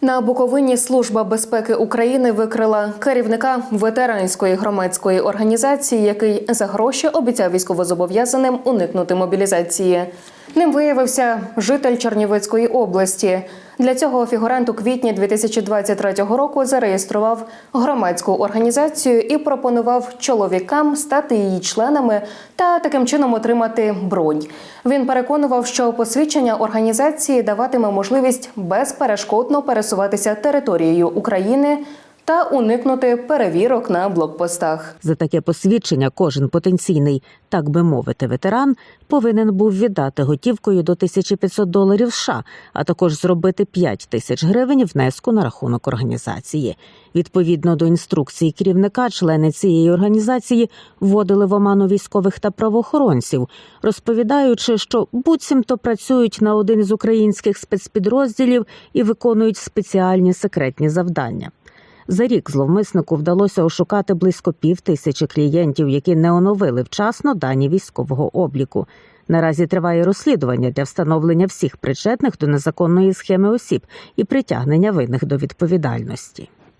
На Буковині Служба безпеки України викрила керівника ветеранської громадської організації, який за гроші обіцяв військовозобов'язаним уникнути мобілізації. Ним виявився житель Чернівецької області. Для цього фігурант у квітні 2023 року зареєстрував громадську організацію і пропонував чоловікам стати її членами та таким чином отримати бронь. Він переконував, що посвідчення організації даватиме можливість безперешкодно пересуватися територією України та уникнути перевірок на блокпостах. За таке посвідчення кожен потенційний, так би мовити, ветеран повинен був віддати готівкою до 1500 доларів США, а також зробити 5 тисяч гривень внеску на рахунок організації. Відповідно до інструкції керівника, члени цієї організації вводили в оману військових та правоохоронців, розповідаючи, що буцімто працюють на один із українських спецпідрозділів і виконують спеціальні секретні завдання. За рік зловмиснику вдалося ошукати близько пів тисячі клієнтів, які не оновили вчасно дані військового обліку. Наразі триває розслідування для встановлення всіх причетних до незаконної схеми осіб і притягнення винних до відповідальності.